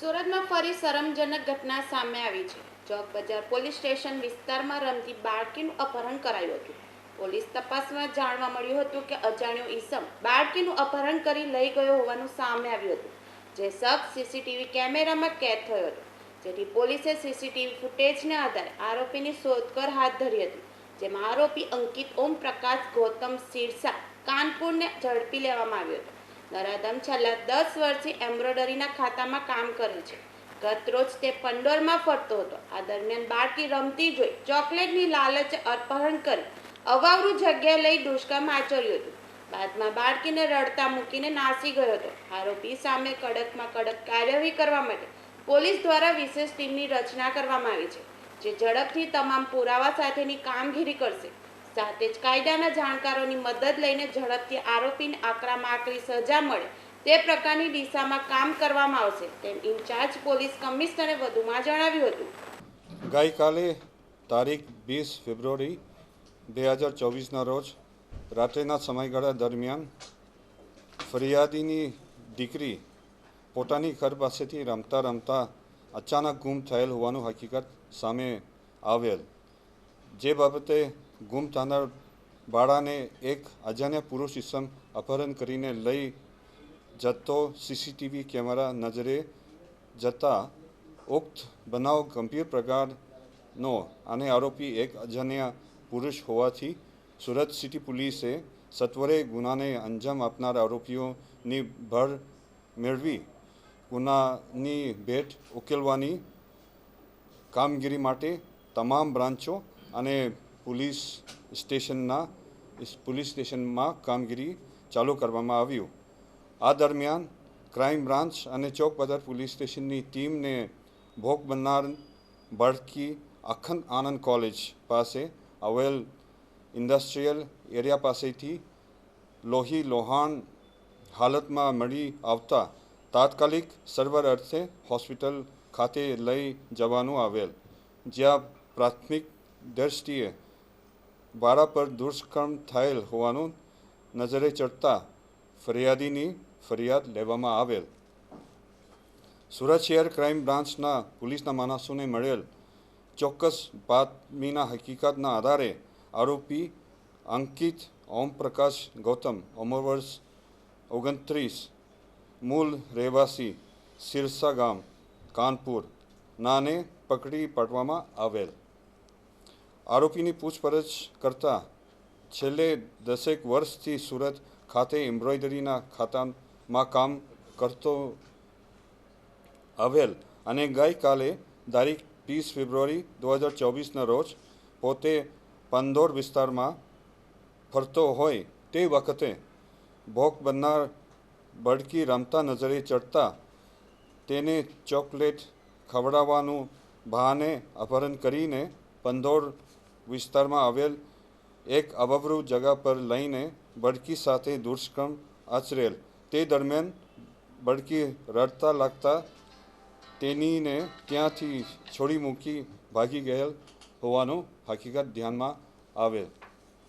સુરતમાં ફરી શરમજનક ઘટના સામે આવી છે. ચોક બજાર પોલીસ સ્ટેશન વિસ્તારમાં રમતી બાળકીનું અપહરણ કરાયું હતું. પોલીસ તપાસમાં જાણવા મળ્યું હતું કે અજાણ્યો ઈસમ બાળકીનું અપહરણ કરી લઈ ગયો હોવાનું સામે આવ્યું હતું, જે શખ્સ સીસીટીવી કેમેરામાં કેદ થયો હતો. જેથી પોલીસે સીસીટીવી ફૂટેજને આધારે આરોપીની શોધખોળ હાથ ધરી હતી, જેમાં આરોપી અંકિત ઓમ પ્રકાશ, ગૌતમ સિરસા કાનપુરને ઝડપી લેવામાં આવ્યો હતો. નરાધમ છેલ્લા દસ વર્ષથી એમ્બ્રોઇડરીના ખાતામાં કામ કરે છે. ગત રોજ તે પંડોરમાં ફરતો હતો. આ દરમિયાન બાળકી રમતી જોઈ ચોકલેટની લાલચ અપહરણ કરી અવાવરું જગ્યા લઈ દુષ્કર્મ આચર્યું હતું. બાદમાં બાળકીને રડતા મૂકીને નાસી ગયો હતો. આરોપી સામે કડકમાં કડક કાર્યવાહી કરવા માટે પોલીસ દ્વારા વિશેષ ટીમની રચના કરવામાં આવી છે, જે ઝડપથી તમામ પુરાવા સાથેની કામગીરી કરશે. સાથે જ કાયદાના જાણકારોની મદદ લઈને ઝડપથી આરોપીને આકરામાં આકરી સજા મળે તે પ્રકારની દિશામાં કામ કરવામાં આવશે તેમ ઇન્ચાર્જ પોલીસ કમિશનરે વધુમાં જણાવ્યું હતું. ગઈકાલે તારીખ વીસ ફેબ્રુઆરી બે હજાર ચોવીસના રોજ રાત્રિના સમયગાળા દરમિયાન ફરિયાદીની દીકરી પોતાની ઘર પાસેથી રમતા રમતા અચાનક ગુમ થયેલ હોવાનું હકીકત સામે આવેલ. જે બાબતે ગુમ થનાર બાળાને એક અજાણ્યા પુરુષ ઇસમ અપહરણ કરીને લઈ જતો સીસીટીવી કેમેરા નજરે જતા ઉક્ત બનાવ ગંભીર પ્રકારનો અને આરોપી એક અજાણ્યા પુરુષ હોવાથી સુરત સિટી પોલીસે સત્વરે ગુનાને અંજામ આપનાર આરોપીઓની ભર મેળવી ગુનાની ભેટ ઉકેલવાની કામગીરી માટે તમામ બ્રાન્ચો અને પોલીસ સ્ટેશનના પોલીસ સ્ટેશનમાં કામગીરી ચાલુ કરવામાં આવ્યું. આ દરમિયાન ક્રાઇમ બ્રાન્ચ અને ચોક બજાર પોલીસ સ્ટેશનની ટીમને ભોગ બનનાર બળકી અખંડ આનંદ કોલેજ પાસે આવેલ ઇન્ડસ્ટ્રીયલ એરિયા પાસેથી લોહી લોહાણ હાલતમાં મળી આવતા તાત્કાલિક સર્વર અર્થે હોસ્પિટલ ખાતે લઈ જવાનું આવેલ. જ્યાં પ્રાથમિક દ્રષ્ટિએ બાળા પર દુષ્કર્મ થયેલ હોવાનું નજરે ચડતા ફરિયાદીની ફરિયાદ લેવામાં આવેલ. સુરત શહેર ક્રાઇમ બ્રાન્ચના પોલીસના માણસોને મળેલ ચોક્કસ બાતમીના હકીકતના આધારે આરોપી અંકિત ઓમપ્રકાશ ગૌતમ, ઉંમર વર્ષ ઓગણત્રીસ, મૂળ રહેવાસી સિરસા ગામ, કાનપુર, નાને પકડી પાડવામાં આવેલ. આરોપીની પૂછપરછ કરતા છેલ્લે દસેક વર્ષથી સુરત ખાતે એમ્બ્રોઇડરીના ખાતામાં કામ કરતો આવેલ અને ગઈકાલે તારીખ ત્રીસ ફેબ્રુઆરી દો હજાર ચોવીસના રોજ પોતે પંદોર વિસ્તારમાં ફરતો હોય તે વખતે ભોગ બનનાર બડકી રમતા નજરે ચડતા તેને ચોકલેટ ખવડાવવાનું બહાને અપહરણ કરીને પંદોર વિસ્તારમાં આવેલ એક અવવરૂ જગા પર લઈને બડકી સાથે દુષ્કર્મ આચરેલ. તે દરમિયાન બડકી રડતા લાગતા તેનીને ત્યાંથી છોડી મૂકી ભાગી ગયેલ હોવાનું હકીકત ધ્યાનમાં આવેલ